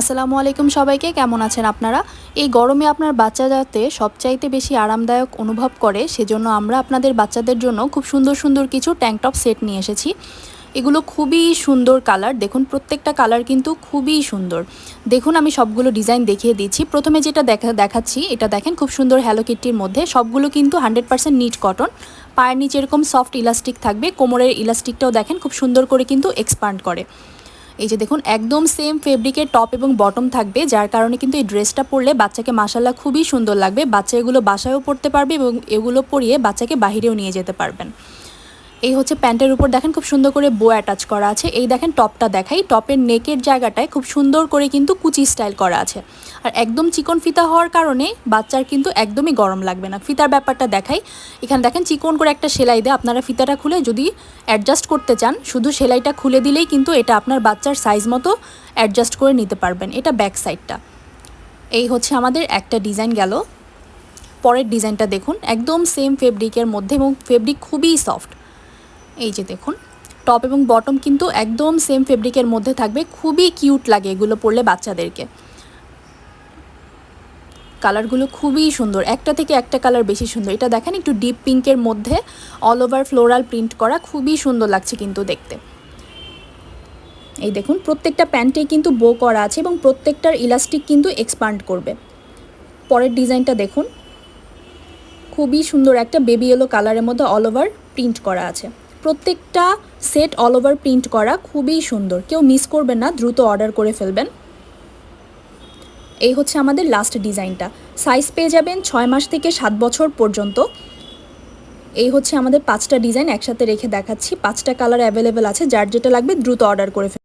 আসসালামু আলাইকুম সবাইকে, কেমন আছেন আপনারা? এই গরমে আপনার বাচ্চা যাতে সবচাইতে বেশি আরামদায়ক অনুভব করে, সেজন্য আমরা আপনাদের বাচ্চাদের জন্য খুব সুন্দর সুন্দর কিছু ট্যাঙ্ক টপ সেট নিয়ে এসেছি। এগুলো খুবই সুন্দর কালার দেখুন প্রত্যেকটা কালার কিন্তু খুবই সুন্দর। দেখুন আমি সবগুলো ডিজাইন দেখিয়ে দিচ্ছি। প্রথমে যেটা দেখা, দেখাচ্ছি, এটা দেখেন খুব সুন্দর হ্যালো কিটটির মধ্যে। সবগুলো কিন্তু হান্ড্রেড পার্সেন্ট নিট কটন পায়ের নিচে এরকম সফট ইলাস্টিক থাকবে, কোমরের ইলাস্টিকটাও দেখেন খুব সুন্দর করে কিন্তু এক্সপান্ড করে। এই যে দেখুন, একদম সেম ফেব্রিকের টপ এবং বটম থাকবে, যার কারণে কিন্তু এই ড্রেসটা পরলে বাচ্চাকে মাসাল্লাহ খুবই সুন্দর লাগবে। বাচ্চা এগুলো বাসায়ও পরতে পারবে এবং এগুলো পরিয়ে বাচ্চাকে বাহিরেও নিয়ে যেতে পারবেন। এই হচ্ছে প্যান্টের উপর দেখেন খুব সুন্দর করে বো অ্যাটাচ করা আছে। এই দেখেন টপটা দেখাই, টপের নেকের জায়গাটায় খুব সুন্দর করে কিন্তু কুচি স্টাইল করা আছে। আর একদম চিকন ফিতা হওয়ার কারণে বাচ্চার কিন্তু একদমই গরম লাগবে না। ফিতার ব্যাপারটা দেখাই, এখানে দেখেন চিকন করে একটা সেলাই দেয়, আপনারা ফিতাটা খুলে যদি অ্যাডজাস্ট করতে চান, শুধু সেলাইটা খুলে দিলেই কিন্তু এটা আপনার বাচ্চার সাইজ মতো অ্যাডজাস্ট করে নিতে পারবেন, এটা ব্যাক সাইডটা এই হচ্ছে আমাদের একটা ডিজাইন গেল। পরের ডিজাইনটা দেখুন, একদম সেম ফেব্রিকের মধ্যে এবং ফেব্রিক খুবই সফট এই যে দেখুন টপ এবং বটম কিন্তু একদম সেম ফেব্রিকের মধ্যে থাকবে, খুবই কিউট লাগে এগুলো পরলে বাচ্চাদেরকে। কালারগুলো খুবই সুন্দর, একটা থেকে একটা কালার বেশি সুন্দর। এটা দেখেন একটু ডিপ পিঙ্কের মধ্যে অল ওভার ফ্লোরাল প্রিন্ট করা, খুবই সুন্দর লাগছে কিন্তু দেখতে। এই দেখুন, প্রত্যেকটা প্যান্টে কিন্তু বো করা আছে এবং প্রত্যেকটার ইলাস্টিক কিন্তু এক্সপান্ড করবে। পরের ডিজাইনটা দেখুন, খুবই সুন্দর একটা বেবি ইয়েলো কালারের মধ্যে অল ওভার প্রিন্ট করা আছে। প্রত্যেকটা সেট অল ওভার প্রিন্ট করা খুবই সুন্দর। কেউ মিস করবেন না, দ্রুত অর্ডার করে ফেলবেন। এই হচ্ছে আমাদের লাস্ট ডিজাইনটা সাইজ পেয়ে যাবেন ছয় মাস থেকে সাত বছর পর্যন্ত। এই হচ্ছে আমাদের পাঁচটা ডিজাইন একসাথে রেখে দেখাচ্ছি। পাঁচটা কালার অ্যাভেলেবেল আছে, যার যেটা লাগবে দ্রুত অর্ডার করে